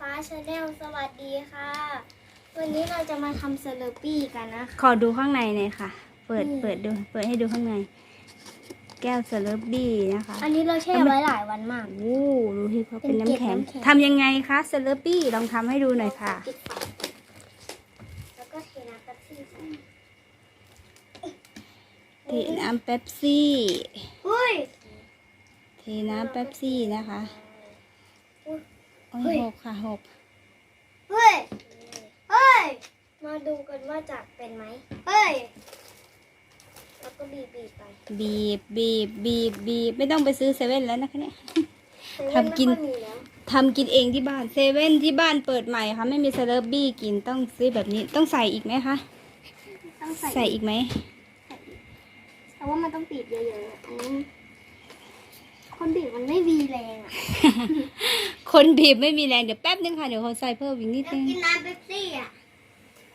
ฟ้าชาแนลสวัสดีค่ะ วันนี้เราจะมาทำเซเลอปี้กันนะคะ ขอดูข้างในหน่อยค่ะ เปิด อืม เปิดดู เปิดให้ดูข้างใน แก้วเซเลบบี้นะคะ อันนี้เราแช่ไว้หลายวันมาก โอ้ดูที่เขาเป็นเป็นเกล็ดน้ำแข็งน้ำแข็ง ทำยังไงคะเซเลบบี้ ลองทำให้ดูหน่อยค่ะ ปิดฝาแล้วก็เทน้ำแป๊บซี่ใส่เทน้ำเป๊ปซี่ เฮ้ย เทน้ำเป๊ปซี่นะคะอุ๊ย โอ้เฮ้ยยหกค่ะหกเฮ้ย เฮ้ย มาดูกันว่าจะเป็นไหม เฮ้ย แล้วก็บีบบีบไปบีบบีบบีบบีบไม่ต้องไปซื้อเซเว่นแล้วนะคะเนี่ย ทำกินเซเว่ไม่ค่อยมีแล้วทำกินเองที่บ้านเซเว่นที่บ้านเปิดใหม่ค่ะ ไม่มีเซเลบบี้กินต้องซื้อแบบนี้ต้องใส่อีกไหมคะต้องใส่ใส่อีกไหมแต่ว่ามันต้องบีบเยอะๆอันนี้ คนบีบมันไม่มีแรงอะคนบีบไม่มีแรงเดี๋ยวแป๊บนึงค่ะเดี๋ยวเขาใส่เพิ่มอีกนิดนึงกินน้ำเป๊ปซี่อะ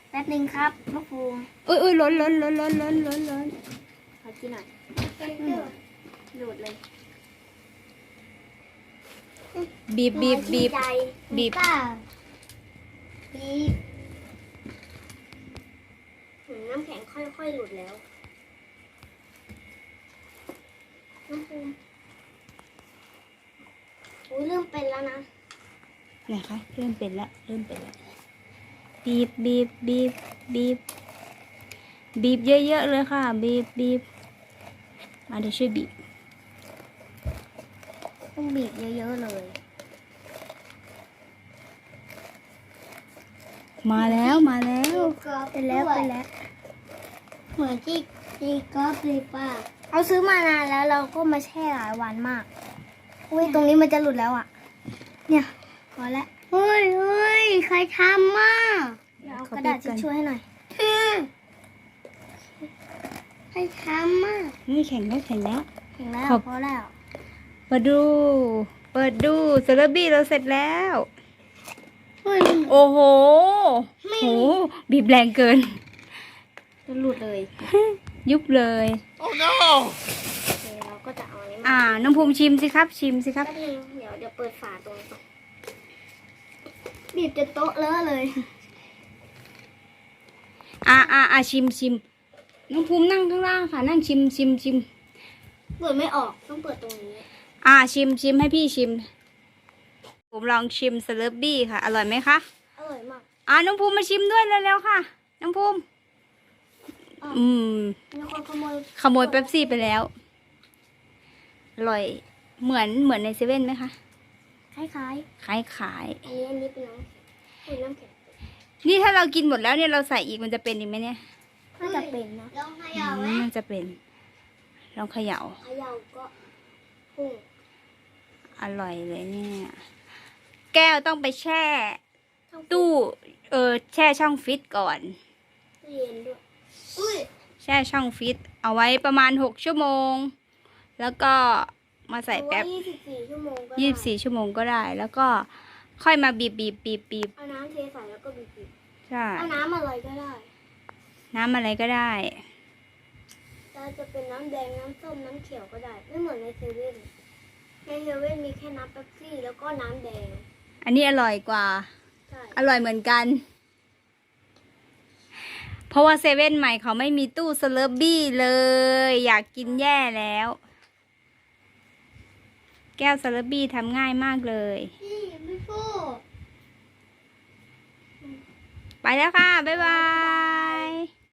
แป๊บนึงครับมะฟูมอุ้ยอุ้ยล้นล้นล้นล้นล้นล้นล้นขอกินหน่อยดูดเลย บีบบีบบีบใจบีบป้าบีบหืมน้ำแข็งค่อยๆหลุดแล้วน้ำฟูมอุ้ย เริ่มเป็นแล้วนะนะคะเริ่มเป็นละเริ่มเป็นละบีบบีบบีบบีบบีบเยอะๆเลยค่ะ บีบบีบมาเดี๋ยวช่วยบีบต้องบีบเยอะๆเลย มาแล้วมาแล้วเป็นแล้วเป็นแล้วเหมือนที่ที่กอล์ฟเลยป้าเอาซื้อมานานแล้วเราก็มาแช่หลายวันมากอุ้ยตรงนี้มันจะหลุดแล้วอะ เนี่ยพอแล้วเฮ้ยเฮ้ยใครทำมาเดี๋ยวเอากระดาษทิชชู่ให้หน่อยใครทำมานี่แข็งแล้วแข็งแล้วถึงแล้วขอบพอแล้วเปิดดู เปิดดูเซเลบบี้เราเสร็จแล้วเฮ้ยโอ้โหไม่โหบีบแรงเกินจะหลุดเลย ยุบเลย โอเคเราก็จะเอาอันนี้มาอ่า น้องภูมิชิมสิครับ ชิมสิครับ แป๊บนึงเดี๋ยวเดี๋ยวเปิดฝาตรงนี้ก่อนบีบจนโต๊ะเลอะเลย อ่าอ่าอ่าชิมชิมน้องภูมินั่งข้างล่างค่ะ นั่งชิมชิมชิม เปิดไม่ออกต้องเปิดตรงนี้ อ่าชิมชิมให้พี่ชิม ผมลองชิมเซเลบบี้ค่ะ อร่อยไหมคะอร่อยมาก อ่าน้องภูมิมาชิมด้วยเร็วๆค่ะ น้องภูมิ อะ อืม มีคนขโมย ขโมยเป๊ปซี่ไปแล้ว อร่อยเหมือนเหมือนในเซเว่นไหมคะ คล้ายคล้ายขายๆ อันนี้อันนี้เป็นน้ำเป็นน้ำแข็งนี่ถ้าเรากินหมดแล้วเนี่ยเราใส่อีกมันจะเป็นอีกไหมเนี่ยน่าจะเป็นนะลองเขย่าไหมอืมมันจะเป็น ลองเขย่า เขย่าก็พุ่งอร่อยเลยเนี่ย แก้วต้องไปแช่ตู้ เออแช่ช่องฟิตก่อน ตู้เย็นด้วย อุ้ยแช่ช่องฟิต เอาไว้ประมาณหกชั่วโมง แล้วก็มาใส่แป๊บยี่สิบสี่ชั่วโมงก็ได้ยี่สิบสี่ชั่วโมงก็ได้ แล้วก็ค่อยมาบีบบีบบีบบีบเอาน้ำเทใส่แล้วก็บีบใช่ๆเอาน้ำอะไรก็ได้ น้ำอะไรก็ได้จะจะเป็นน้ำแดงน้ำส้มน้ำเขียวก็ได้ ไม่เหมือนในเซเว่นในเซเว่นมีแค่น้ำเป๊ปซี่แล้วก็น้ำแดง อันนี้อร่อยกว่า ใช่อร่อยเหมือนกัน เพราะว่าเซเว่นใหม่เขาไม่มีตู้สเลอร์บี้เลย อยากกินแย่แล้ว แก้วสเลอร์บี้ทำง่ายมากเลย พี่ไม่พูดไปแล้วค่ะ บ๊ายบาย